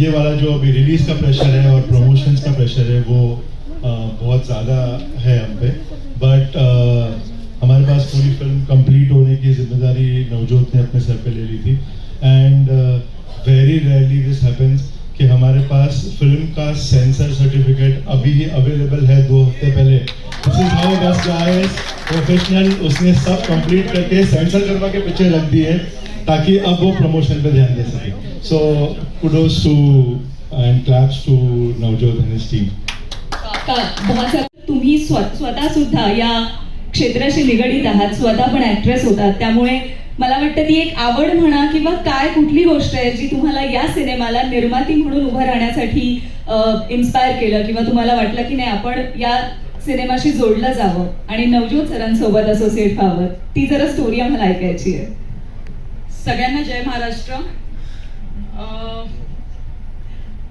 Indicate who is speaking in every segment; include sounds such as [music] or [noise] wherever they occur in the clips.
Speaker 1: ये- वाला जो अभी रिलीज़ का प्रेशर है और प्रमोशंस का प्रेशर है, वो बहुत ज़्यादा है हम पे। बट हमारे पास पूरी फ़िल्म कंप्लीट होने की ज़िम्मेदारी नवजोत ने अपने सर पे ले ली थी। And very rarely this happens कि हमारे पास फिल्म का सेंसर सर्टिफिकेट अभी ही अवेलेबल है दो हफ्ते पहले। दिस इज हाउ प्रोफेशनल उसने सब कंप्लीट करके सेंसर करवा के पीछे रख दिए ताकि अब वो प्रमोशन पे ध्यान दे सके। So kudos to and claps to Navjot and his team
Speaker 2: बहुत सार तुम्ही स्व स्वतः सुद्धा या क्षेत्राशी निगडीत आहात. स्वतः पण ऍक्ट्रेस होतात. त्यामुळे मला वाटतं ती एक आवड म्हणा किंवा काय कुठली गोष्ट आहे जी तुम्हाला या सिनेमाला निर्माती म्हणून उभं राहण्यासाठी इन्स्पायर केलं किंवा तुम्हाला वाटलं की नाही आपण या सिनेमाशी जोडलं जावं आणि नवज्योत सरांसोबत असोसिएट व्हावं. ती जरा स्टोरी आम्हाला ऐकायची आहे.
Speaker 3: सगळ्यांना जय महाराष्ट्र. अं,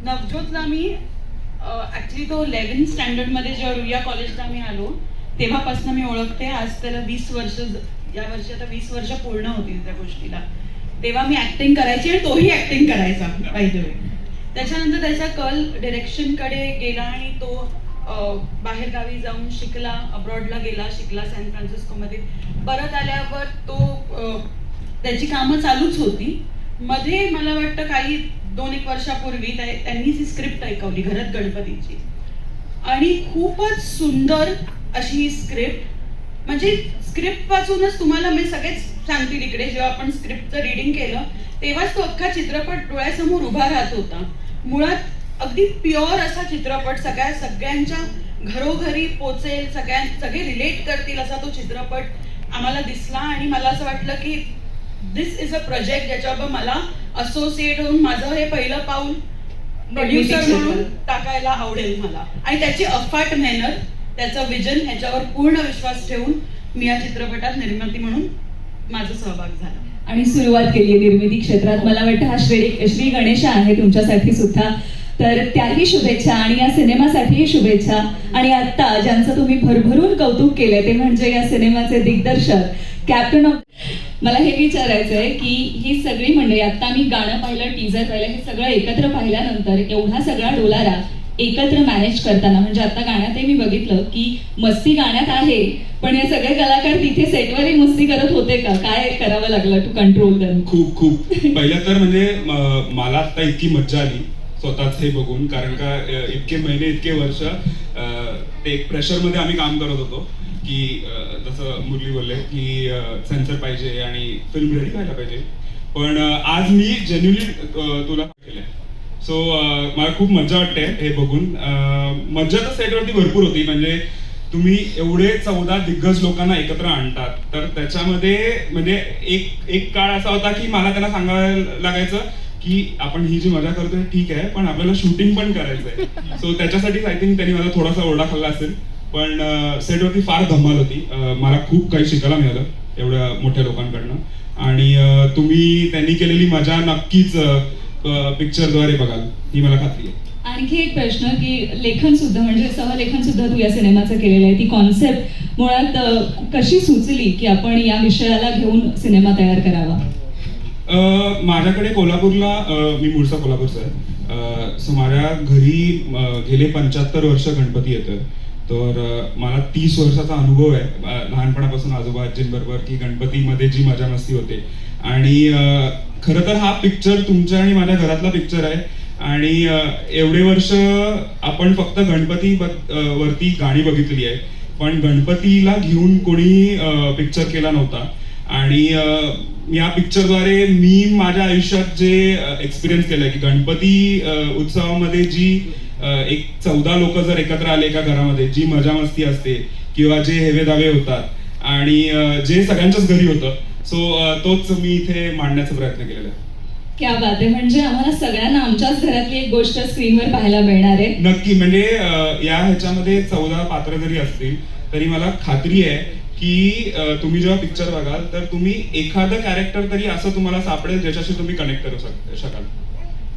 Speaker 3: नवज्योतला मी ॲक्च्युली तो इलेव्हन्थ स्टँडर्डमध्ये जेव्हा रुईया कॉलेजला मी आलो तेव्हापासून मी ओळखते. आज त्याला वीस वर्ष या वर्षी आता वीस वर्ष पूर्ण होतील त्या गोष्टीला. तेव्हा मी ऍक्टिंग करायची आणि तोही ऍक्टिंग करायचा पाहिजे त्याच्यानंतर त्याचा कल डिरेक्शनकडे गेला आणि तो बाहेरगावी जाऊन शिकला अब्रॉडला गेला शिकला सॅन फ्रान्सिस्कोमध्ये परत आल्यावर तो त्याची कामं चालूच होती. मध्ये मला वाटतं काही दोन एक वर्षापूर्वी त्यांनी स्क्रिप्ट ऐकवली घरात गणपतीची. आणि खूपच सुंदर अशी ही स्क्रिप्ट म्हणजे स्क्रिप्ट वाचूनच तुम्हाला मी सगळेच सांगतील इकडे जेव्हा आपण स्क्रिप्टचं रिडिंग केलं तेव्हाच तो अख्खा चित्रपट डोळ्यासमोर उभा राहत होता. मुळात अगदी प्युअर असा चित्रपट सगळ्या सगळ्यांच्या घरोघरी पोचेल सगळ्यां सगळे रिलेट करतील असा तो चित्रपट आम्हाला दिसला आणि मला असं वाटलं की दिस इज अ प्रोजेक्ट ज्याच्यावर मला असोसिएट होऊन माझं हे पहिलं पाऊल प्रोड्युसर म्हणून. टाकायला आवडेल मला. आणि त्याची अफाट मेहनत त्याचं विजन ह्याच्यावर पूर्ण विश्वास ठेवून मी या चित्रपटात निर्माती म्हणून माझा सहभाग झाला.
Speaker 2: आणि सुरुवात केली निर्मिती क्षेत्रात. मला वाटतं हा श्री श्री गणेश आहे तुमच्यासाठी सुद्धा. तर त्याही शुभेच्छा आणि या सिनेमासाठीही शुभेच्छा. आणि आत्ता ज्यांचं तुम्ही भरभरून कौतुक केलंय ते म्हणजे या सिनेमाचे दिग्दर्शक कॅप्टन ऑफ मला हे विचारायचं आहे की ही सगळी मंडळी आत्ता मी गाणं पाहिलं टीजर पाहिलं हे सगळं एकत्र पाहिल्यानंतर एवढा सगळा डोलारा एकत्र मॅनेज करताना म्हणजे आता गाण्यातही मी बघितलं की मस्ती गाण्यात आहे पण हे सगळे कलाकार तिथे सेटवरही मस्ती करत होते का? काय करावं लागलं टू कंट्रोल
Speaker 4: खूप खूप. पहिलं तर म्हणजे मला आता इतकी मज्जा आली स्वतःच हे बघून कारण का इतके महिने इतके वर्ष ते एक प्रेशरमध्ये आम्ही काम करत होतो की जसं मुरली बोलले की सेन्सर पाहिजे आणि फिल्म रेडी व्हायला पाहिजे. पण आज मी जेन्युनली तुला केलंय. सो मला खूप मजा वाटते हे बघून. मज्जा तर सेटवरती भरपूर होती. म्हणजे तुम्ही एवढे चौदा दिग्गज लोकांना एकत्र आणतात. तर त्याच्यामध्ये म्हणजे एक एक काळ असा होता की मला त्यांना सांगायला लागायचं की आपण ही जी मजा करतोय ठीक आहे पण आपल्याला शूटिंग पण करायचंय. सो त्याच्यासाठीच आय थिंक त्यांनी मला थोडासा ओरडा खाल्ला असेल. पण सेटवरती फार धमाल होती. मला खूप काही शिकायला मिळालं एवढ्या मोठ्या लोकांकडनं. आणि तुम्ही त्यांनी केलेली मजा नक्कीच पिक्चरद्वारे बघाल. ही मला खात्री आहे.
Speaker 2: आणखी एक प्रश्न की लेखन सुद्धा म्हणजे सहलेखन सुद्धा तू या सिनेमाचं केलेलं आहे. ती कॉन्सेप्ट मुळात कशी सुचली की आपण या विषयाला घेऊन सिनेमा तयार करावा?
Speaker 4: माझ्याकडे कोल्हापूरला मी मूळचा कोल्हापूरचा आहे. सो माझ्या घरी गेले पंच्याहत्तर वर्ष गणपती येतं तर मला तीस वर्षाचा अनुभव आहे. लहानपणापासून आजोबा आजींबरोबर की गणपतीमध्ये जी मजा मस्ती होते. आणि खरं तर हा पिक्चर तुमच्या आणि माझ्या घरातला पिक्चर आहे. आणि एवढे वर्ष आपण फक्त गणपती वरती गाणी बघितली आहे. पण गणपतीला घेऊन कोणी पिक्चर केला नव्हता. आणि या पिक्चरद्वारे मी माझ्या आयुष्यात जे एक्सपिरियन्स केलंय की गणपती उत्सवामध्ये जी एक चौदा लोक जर एकत्र आले एका घरामध्ये जी मजा मस्ती असते किंवा जे हेवे दावे होतात आणि जे सगळ्यांच्याच घरी होतं सो तोच मी इथे मांडण्याचा प्रयत्न केलेला आहे.
Speaker 2: क्या बात आहे म्हणजे आम्हाला सगळ्यांना आमच्याच घरातली एक गोष्ट स्क्रीनवर पाहायला मिळणार आहे.
Speaker 4: नक्की म्हणजे या ह्याच्यामध्ये चौदा पात्र जरी असतील तरी मला खात्री आहे की तुम्ही जेव्हा पिक्चर बघाल तर तुम्ही एखादं कॅरेक्टर तरी असं तुम्हाला सापडेल ज्याच्याशी तुम्ही कनेक्ट करू शक- शकाल.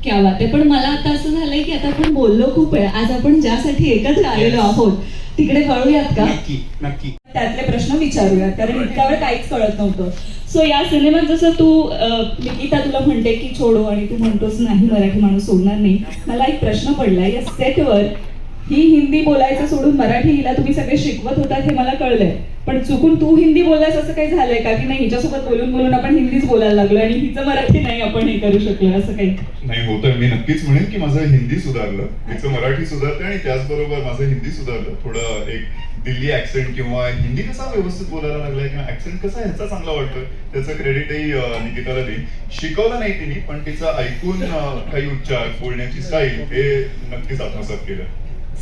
Speaker 2: क्या बात आहे पण मला आता असं झालंय की आता आपण बोललो खूप आहे आज आपण ज्यासाठी एकत्र आलेलो आहोत तिकडे वळूयात का?
Speaker 4: नक्की नक्की.
Speaker 2: त्यातले प्रश्न विचारूयात कारण इतक्या वेळ काहीच कळत नव्हतं. सो या सिनेमात जसं तू निकिता तुला म्हणते की छोडो आणि तू म्हणतोस नाही मराठी माणूस सोडणार नाही. मला एक प्रश्न पडला. या सेटवर ही हिंदी बोलायचं सोडून मराठी हिला तुम्ही सगळे शिकवत होतात हे मला कळलंय. पण चुकून तू हिंदी बोललास असं काही झालंय का? की नाही हिच्यासोबत बोलून बोलून आपण हिंदीच बोलायला लागलो आणि हिचं मराठी नाही आपण हे करू शकलो असं काही?
Speaker 5: नाही होतं मी नक्कीच म्हणेन की माझं हिंदी सुधारलं. तिचं मराठी सुधारतं आणि त्याचबरोबर माझं हिंदी सुधारलं. थोडं एक दिल्ली ऍक्सेंट किंवा हिंदी कसा व्यवस्थित बोलायला लागलाय किंवा ऍक्सेंट कसा ह्याचा चांगला वाटतोय त्याचं क्रेडिटही निकिताला देईन. शिकवलं नाही तिने पण तिचं ऐकून काही उच्चार बोलण्याची स्टाईल हे नक्कीच आत्मसात केलं.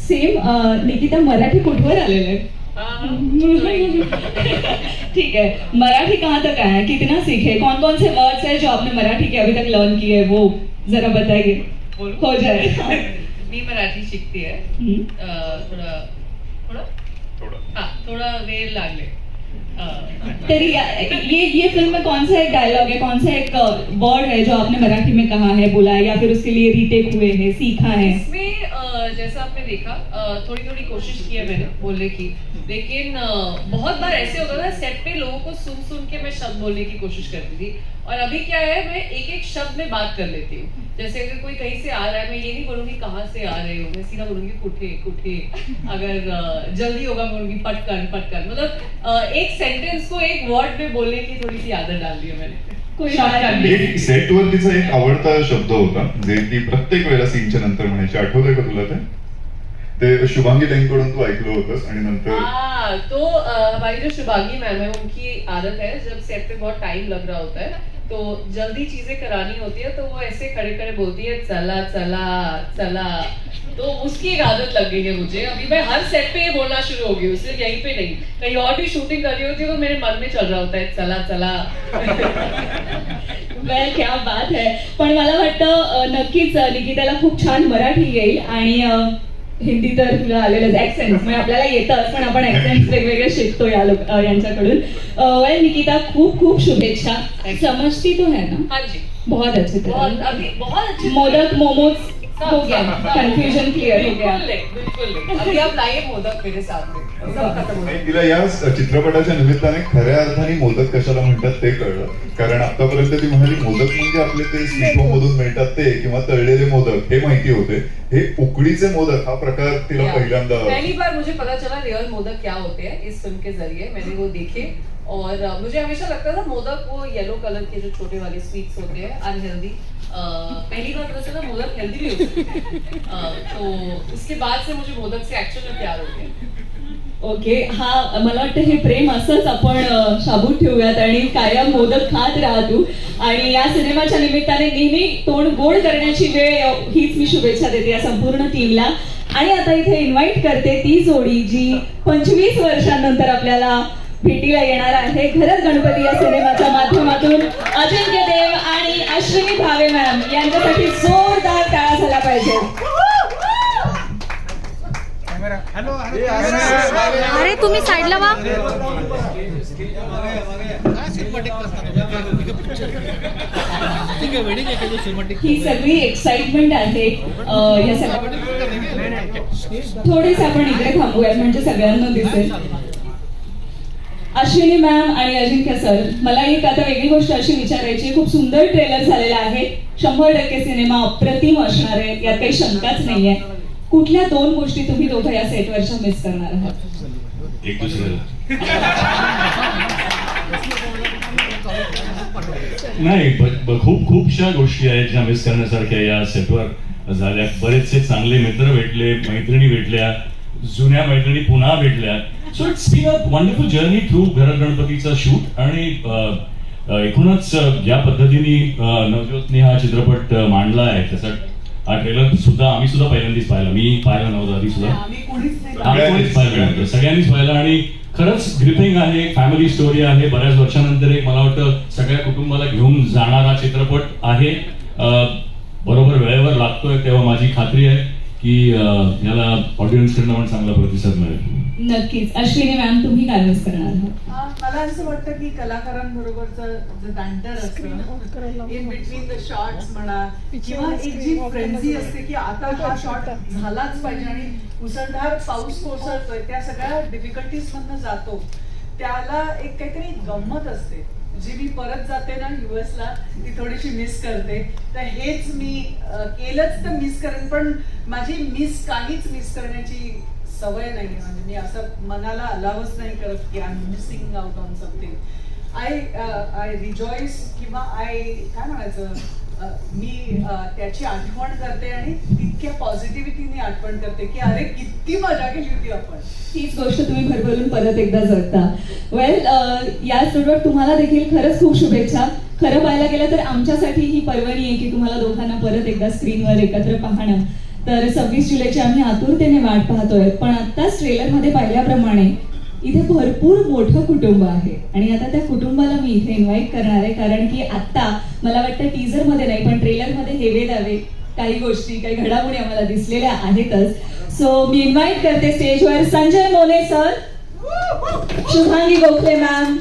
Speaker 2: सेम निकिता मराठी कुठवर आलेलं आहे? [laughs] ठीक है मराठी कहाँ तक आया कितना सीखे? कौन कौन से वर्ड्स है जो आपने मराठी के अभी तक लर्न किए हैं? वो जरा बताइए। हो जाए। [laughs]
Speaker 6: मी मराठी शिकते आहे थोडं थोडं?
Speaker 5: थोडं।
Speaker 6: हा थोडा वेळ लागले
Speaker 2: तेरी ये ये फ़िल्म में कौन सा एक डायलॉग है? कौन सा एक वर्ड है जो आपने मराठी में कहा है बोला है या फिर उसके लिए रीटेक हुए हैं सीखा है?
Speaker 6: इसमें जैसा आपने देखा थोड़ी थोड़ी कोशिश की है मैंने बोलने की। लेकिन बहुत बार ऐसे होता था सेट पे लोगों को सुन सुन के मैं शब्द बोलने की कोशिश करती थी। और अभी क्या है मैं एक एक शब्द में बात कर लेती हूँ। जैसे अगर कोई कहीं से आ रहा है मैं ये नहीं बोलूंगी कहाँ से आ रहे हो मैं सीधा बोलूंगी कुठे कुठे अगर जल्दी होगा मैं बोलूंगी पटकन पटकन। मतलब एक सेंटेंस को एक वर्ड में बोलने की थोड़ी सी आदत डाल दी है मैंने।
Speaker 5: एक सेट वरतीचा एक आवडता शब्द होता जे ती प्रत्येक वेळेला सीनच्या नंतर म्हणायचे आठवतंय का तुला ते? ते शुभांगी ताईंकडून तू ऐकलं होतंस आणि नंतर
Speaker 6: हाँ तो हमारी जो शुभांगी मैम है उनकी आदत है जब सेट पे बहुत टाइम लग रहा होता है तो जल्दी चीजें करानी होती है तो वो ऐसे खड़े खड़े बोलती है चला चला चला। तो उसकी एक आदत लग गई है मुझे। अभी मैं हर सेट पे ये बोलना शुरू हो गई सिर्फ यहीं पे नहीं। कहीं और भी शूटिंग कर रही होती है तो मेरे मन में चल रहा होता है चला चला। [laughs]
Speaker 2: वेल क्या बात है। पण मला वाटतं नक्कीच निकिताला खूप छान मराठी येईल आणि हिंदी तर तुला आलेलंच ऍक्सेंट म्हणजे आपल्याला येतं पण आपण ऍक्सेंट वेगवेगळे शिकतो या लोक यांच्याकडून. वेल निकिता खूप खूप शुभेच्छा. समजती तो है ना?
Speaker 6: हाँ जी.
Speaker 2: बहुत अच्छे
Speaker 6: बहुत
Speaker 2: तरह
Speaker 6: अभी बहुत अच्छे से-
Speaker 2: मोदक मोमोज हो गया. कंफ्यूजन क्लियर हो गया.
Speaker 6: बिल्कुल नहीं बिल्कुल नहीं अभी आप लाइए मोदक मेरे साथ में.
Speaker 5: तिला या चित्रपटाच्या निमित्ताने खऱ्या अर्थाने मोदक कशाला म्हणतात ते कळलं. कारण आतापर्यंत ती म्हणाली मोदक म्हणजे आपले ते स्वीट होम मधून मिळतात ते किंवा तळलेले मोदक हे माहिती होते. हे उकडीचे मोदक हा प्रकार तिला पहिल्यांदा
Speaker 6: पहली बार मुझे पता चला रियल मोदक क्या होते हैं इस फिल्म के जरिए मैंने वो देखे. और अ, मुझे हमेशा लगता था मोदक वो येलो कलर के जो छोटे वाले स्वीट्स होते हैं अनहेल्दी पहली बार पता चला मोदक हेल्दी भी होते हैं. अ, तो उसके बाद से मुझे मोदक से एक्चुअल में प्यार हो गया।
Speaker 2: ओके हा मला वाटतं हे प्रेम असंच आपण शाबूत ठेवूयात आणि कायम मोदक खात राहतो आणि या सिनेमाच्या निमित्ताने नेहमी तोंड गोड करण्याची वेळ हीच मी शुभेच्छा देते या संपूर्ण टीमला आणि आता इथे इन्व्हाइट करते ती जोडी जी पंचवीस वर्षांनंतर आपल्याला भेटीला येणार आहे. खरंच गणपती या सिनेमाच्या माध्यमातून. अजिंक्य देव आणि अश्विनी भावे मॅम यांच्यासाठी जोरदार टाळा झाला पाहिजे.
Speaker 7: अरे तुम्ही साईडला वा.
Speaker 2: ही सगळी एक्साइटमेंट आहे अं, या सगळ्या थोडेसे आपण इकडे थांबूयात म्हणजे सगळ्यांना दिसेल. अश्विनी मॅम आणि अजिंक्य सर मला एक आता वेगळी गोष्ट अशी विचारायची आहे. खूप सुंदर ट्रेलर झालेला आहे. शंभर टक्के सिनेमा अप्रतिम असणार आहे यात काही शंकाच नाहीये. कुठल्या दोन गोष्टी तुम्ही दोघं या सेटवरच्या मिस करणार आहात?
Speaker 8: एक नाही खूप खूपशा गोष्टी आहेत ज्या मिस करण्यासारख्या या सेटवर झाल्या. बरेचसे चांगले मित्र भेटले मैत्रिणी भेटल्या जुन्या मैत्रिणी पुन्हा भेटल्या. So it's been a wonderful journey through घर गणपतीचा शूट आणि एकूणच ज्या पद्धतीने नवज्योतने हा चित्रपट मांडला आहे. त्याचा हा ट्रेलर सुद्धा आम्ही सुद्धा पहिल्यांदाच पाहिला. मी पाहिला नव्हता आधी सुद्धा.
Speaker 3: आम्ही कोणीच
Speaker 8: पाहिलं. नव्हतं. सगळ्यांनीच पाहिलं आणि खरंच ग्रिपिंग आहे फॅमिली स्टोरी आहे. बऱ्याच वर्षानंतर एक मला वाटतं सगळ्या कुटुंबाला घेऊन जाणारा चित्रपट आहे. बरोबर वेळेवर लागतोय तेव्हा माझी खात्री आहे की याला ऑडियन्स कडनं पण चांगला प्रतिसाद मिळेल.
Speaker 2: नक्कीच. अश्विनी मॅम तुम्ही काय मिस करणार आहात?
Speaker 9: हा, मला असं वाटतं की कलाकारांबरोबरचं जे दांडर असतं इन बिटवीन द शॉर्ट्स म्हणा किंवा एक जी फ्रेंझी असते की आता हा शॉट झालाच पाहिजे आणि मुसळधार पाऊस कोसळतोय त्या सगळ्या डिफिकल्टीज मधनं जातो. त्याला एक काहीतरी गंमत असते. जी मी परत जाते ना US ला ती थोडीशी मिस करते. तर हेच मी केलंच तर मिस करेन पण माझी मिस काहीच मिस करण्याची सवय नाही म्हणजे मी असं मनाला अलावच नाही करत की I am missing out on something I I rejoice किंवा आय काय म्हणायचं? मी त्याची आठवण करते आणि तितक्या पॉझिटिव्हिटीने आठवण करते की अरे किती मजा केली होती आपण.
Speaker 2: हीच गोष्ट तुम्ही भरभरून परत एकदा जगता. वेल या तुम्हाला देखील खरंच खूप शुभेच्छा. खरं पाहायला गेलं तर आमच्यासाठी ही पर्वणी आहे की तुम्हाला दोघांना परत एकदा स्क्रीनवर एकत्र पाहणं. तर सव्वीस जुलैची आम्ही आतुरतेने वाट पाहतोय. पण आत्ताच ट्रेलरमध्ये पाहिल्याप्रमाणे इथे भरपूर मोठं कुटुंब आहे. आणि आता त्या कुटुंबाला मी इथे इन्व्हाइट करणार आहे कारण की आत्ता मला वाटतं टीजरमध्ये नाही पण ट्रेलरमध्ये हेवे दावे काही गोष्टी काही घडामोडी आम्हाला दिसलेल्या आहेतच. सो मी इन्व्हाइट करते स्टेजवर Sanjay Mone sir Shubhangi Gokhale ma'am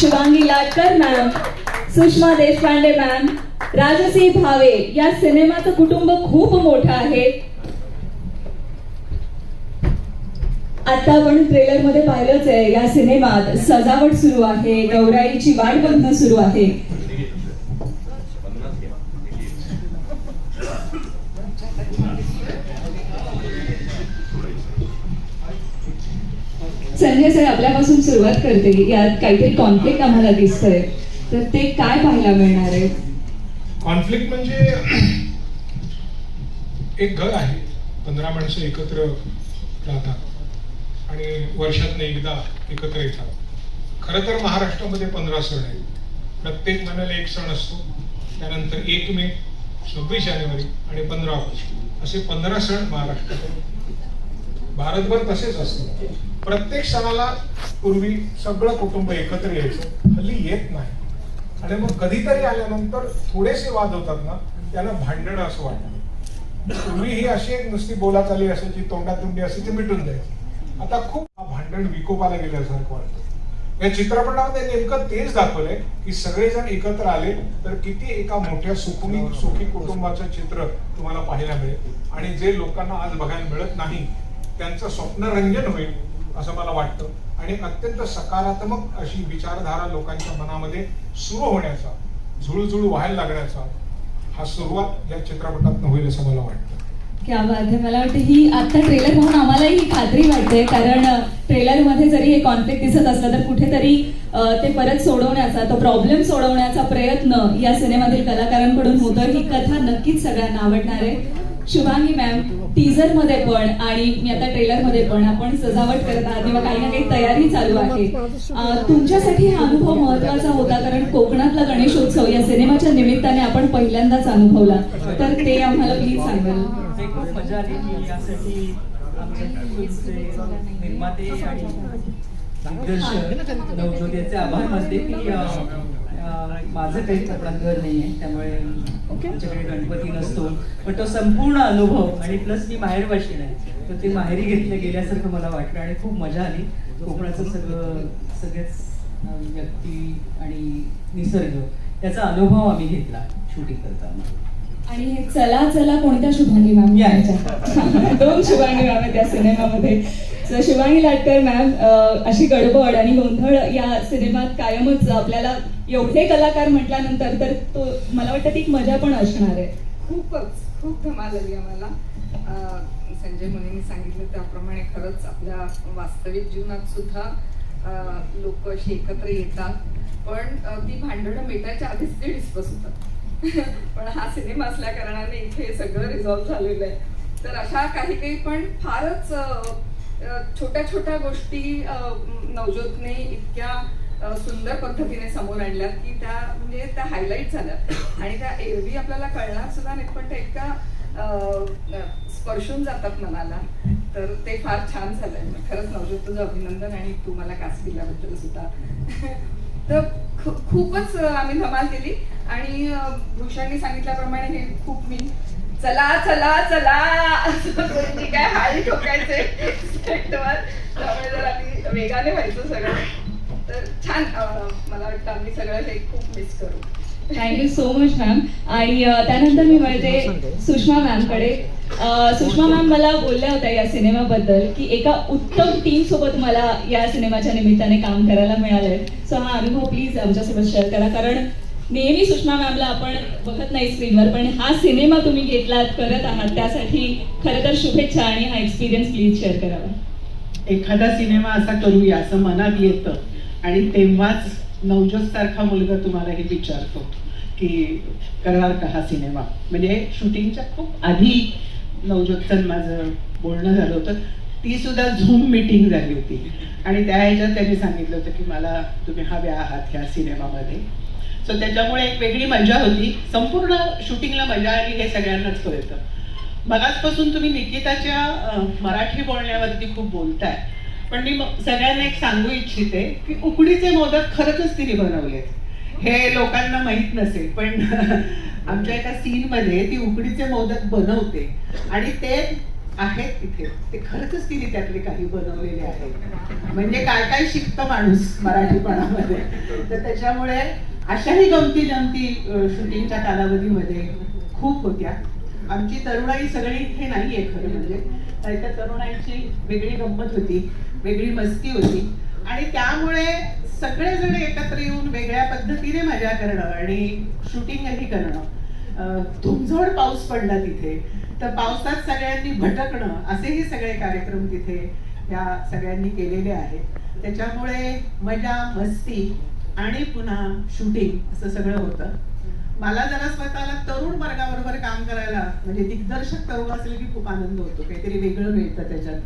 Speaker 2: Shubhangi Latkar ma'am Sushma Deshpande ma'am Rajasi Bhave या सिनेमाचं कुटुंब खूप मोठं आहे. आता आपण ट्रेलरमध्ये पाहिलंच आहे या सिनेमात सजावट सुरू आहे गौराईची वाट बघणं सुरू आहे. संजय सर आपल्यापासून सुरुवात करते. यात काहीतरी कॉन्फ्लिक्ट आम्हाला दिसतंय. तर ते काय पाहायला मिळणार आहे?
Speaker 10: कॉन्फ्लिक्ट म्हणजे [clears throat] एक घर आहे. पंधरा माणसं एकत्र राहतात. आणि वर्षातनं एकदा एकत्र येतात. खरं तर महाराष्ट्रामध्ये पंधरा सण आहेत. प्रत्येक महिन्याला एक सण असतो. त्यानंतर एक मे सव्वीस जानेवारी आणि पंधरा ऑगस्ट. असे पंधरा सण महाराष्ट्रात भारतभर तसेच असतो प्रत्येक सणाला पूर्वी सगळं कुटुंब एकत्र यायचं. हल्ली येत नाही. आणि मग कधीतरी आल्यानंतर थोडेसे वाद होतात ना त्याला भांडणं असं वाटतं. पूर्वी ही अशी एक नुसती बोलाचाली असायची तोंडातोंडी असायची मिटून जायची आता खूप हा भांडण विकोपाला गेल्यासारखं वाटतं. या चित्रपटामध्ये नेमकं तेच दाखवलंय की सगळेजण एकत्र आले तर किती एका मोठ्या सुखी सुखी कुटुंबाचं चित्र तुम्हाला पाहायला मिळेल. आणि जे लोकांना आज बघायला मिळत नाही त्यांचं स्वप्नरंजन होईल असं मला वाटतं. आणि अत्यंत सकारात्मक अशी विचारधारा लोकांच्या मनामध्ये सुरू होण्याचा झुळूझुळू व्हायला लागण्याचा हा सुरुवात या चित्रपटात होईल असं मला वाटतं.
Speaker 2: क्या बात आहे मला वाटतं ही आता ट्रेलर पाहून आम्हालाही खात्री वाटते. कारण ट्रेलरमध्ये जरी हे कॉन्फ्लिक्ट दिसत असलं तर कुठेतरी ते परत सोडवण्याचा तो प्रॉब्लेम सोडवण्याचा प्रयत्न या सिनेमातील कलाकारांकडून होतोय. ही कथा नक्कीच सगळ्यांना आवडणार आहे. शुभांगी मॅम टीजरमध्ये पण आणि मी आता ट्रेलरमध्ये पण आपण सजावट करत आहात किंवा काही ना काही तयारी चालू आहे. तुमच्यासाठी हा अनुभव महत्त्वाचा होता कारण कोकणातला गणेशोत्सव या सिनेमाच्या निमित्ताने आपण पहिल्यांदाच अनुभवला. तर ते आम्हाला प्लीज सांगाल.
Speaker 11: खूप मजा आली यासाठी निर्माते आणि दिग्दर्शक आभार मानते की माझं काही घर नाही आहे त्यामुळे आमच्याकडे गणपती नसतो. पण तो संपूर्ण अनुभव आणि प्लस मी माहेर बशीन आहे तर ते माहेरी घेतलं गेल्यासारखं मला वाटलं आणि खूप मजा आली. कोकणाचं सगळं सगळेच व्यक्ती आणि निसर्ग त्याचा अनुभव आम्ही घेतला शूटिंग करताना.
Speaker 2: आणि हे चला चला कोणत्या शुभांगी मॅम. दोन शुभांगी मॅम आहेत त्या सिनेमामध्ये. शुभांगी लाटकर मॅम अशी गडबड आणि गोंधळ या सिनेमात कायमच आपल्याला एवढे कलाकार म्हटल्यानंतर तर तो मला वाटतं ती एक मजा पण असणार आहे.
Speaker 12: खूपच खूप धमाल आली आम्हाला. संजय मुनींनी सांगितलं त्याप्रमाणे खरंच आपल्या वास्तविक जीवनात सुद्धा लोक अशी एकत्र येतात. पण ती भांडणं मिटायच्या आधीच ते डिस्कस होतात. [laughs] पण हा सिनेमा असल्या कारणाने इथे सगळं रिझॉल्व्ह झालेलं आहे. तर अशा काही काही पण फारच छोट्या छोट्या गोष्टी नवज्योतने इतक्या सुंदर पद्धतीने समोर आणल्यात की त्या म्हणजे त्या हायलाईट झाल्या. आणि त्या एरवी आपल्याला कळणार सुद्धा नाही पण त्या इतका स्पर्शून जातात मनाला. तर ते फार छान झालंय. खरंच नवजोत तुझं अभिनंदन आणि तू मला कास दिल्याबद्दल सुद्धा. तर खूपच आम्ही धमाल केली. आणि अं, भूषणनी सांगितल्याप्रमाणे हे खूप मी चला चला चला काय हाय ठोकायचे. [laughs] त्यामुळे जर आम्ही वेगाने व्हायचं सगळं. तर छान मला वाटतं आम्ही सगळं हे खूप मिस करू.
Speaker 2: थँक्यू सो मच मॅम आणि त्यानंतर मी वळते सुषमा मॅमकडे सुषमा मॅम मला बोलल्या होत्या या सिनेमाबद्दल की एका उत्तम टीम सोबत मला या सिनेमाच्या निमित्ताने काम करायला मिळालंय. सो हा अनुभव प्लीज आमच्यासोबत शेअर करा. कारण नेहमी सुषमा मॅमला आपण बघत नाही स्क्रीनवर पण हा सिनेमा तुम्ही घेतलात करत आहात त्यासाठी खरं तर शुभेच्छा आणि हा एक्सपिरियन्स प्लीज शेअर करावा.
Speaker 11: एखादा सिनेमा असा करूया असं मनात येतं. आणि तेव्हाच नवजोत सारखा मुलगा तुम्हाला हे विचारतो की करणार का हा सिनेमा? म्हणजे शूटिंगच्या खूप आधी नवजोतचं माझं बोलणं झालं होतं. ती सुद्धा झूम मिटिंग झाली होती. आणि त्या ह्याच्यात त्यांनी सांगितलं होतं की मला तुम्ही हव्या आहात ह्या सिनेमामध्ये. सो त्याच्यामुळे एक वेगळी मजा होती. संपूर्ण शूटिंगला मजा आली हे सगळ्यांनाच कळतं. मगाचपासून तुम्ही निकिताच्या मराठी बोलण्यावरती खूप बोलताय. पण मी सगळ्यांना एक सांगू इच्छिते की उकडीचे मोदक खरंच तिने बनवलेत. हे लोकांना माहीत नसेल पण [laughs] आमच्या एका सीन मध्ये ती उकडीचे मोदक बनवते आणि ते आहेत तिथे ते खरंच तिने त्यातले काही बनवलेले आहेत. म्हणजे काय काय शिकतं माणूस मराठीपणामध्ये. तर त्याच्यामुळे अशाही गमती जमती शूटिंगच्या कालावधीमध्ये खूप होत्या. आमची तरुणाई सगळी इथे नाहीये खरं म्हणजे. तर त्या तरुणाईची वेगळी गंमत होती वेगळी मस्ती होती. आणि त्यामुळे सगळेजण एकत्र येऊन वेगळ्या पद्धतीने मजा करणं आणि शूटिंगही करणं. धुमझोड पाऊस पडला तिथे. तर पावसात सगळ्यांनी भटकणं असेही सगळे कार्यक्रम तिथे या सगळ्यांनी केलेले आहेत. त्याच्यामुळे मजा मस्ती आणि पुन्हा शूटिंग असं सगळं होतं. मला जरा स्वतःला तरुण वर्गाबरोबर काम करायला म्हणजे दिग्दर्शक तरुण असेल की खूप आनंद होतो. काहीतरी वेगळं मिळतं त्याच्यात.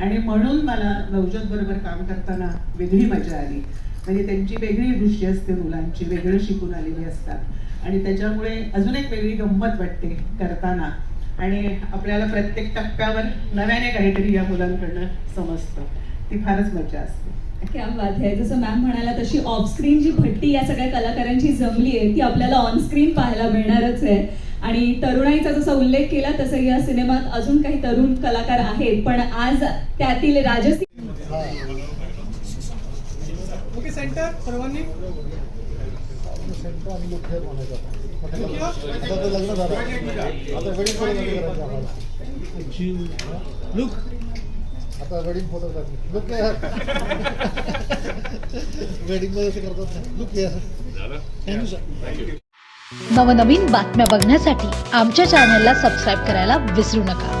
Speaker 11: आणि म्हणून मला नवजोत बरोबर काम करताना वेगळी मजा आली. म्हणजे त्यांची वेगळी दृष्टी असते मुलांची वेगळं शिकून आलेली असतात. आणि त्याच्यामुळे अजून एक वेगळी गंमत वाटते करताना. आणि आपल्याला प्रत्येक टप्प्यावर नव्याने काहीतरी या मुलांकडनं समजतं. ती फारच मजा असते.
Speaker 2: क्या बात आहे जसं मॅम म्हणाला तशी ऑफस्क्रीन जी भट्टी या सगळ्या कलाकारांची जमली आहे ती आपल्याला ऑनस्क्रीन पाहायला मिळणारच आहे. आणि तरुणाईचा जसा उल्लेख केला तसं या सिनेमात अजून काही तरुण कलाकार आहेत. पण आज त्यातील राजसी
Speaker 10: ओके सेंटर सर्वांनी
Speaker 1: लुक आता वेडिंग फोटोग्राफी लुक वेडिंगमध्ये असं करतात लुक थँक्यू सर
Speaker 7: नवनवीन बातम्या बघण्यासाठी आमच्या चॅनलला सबस्क्राईब करायला विसरू नका.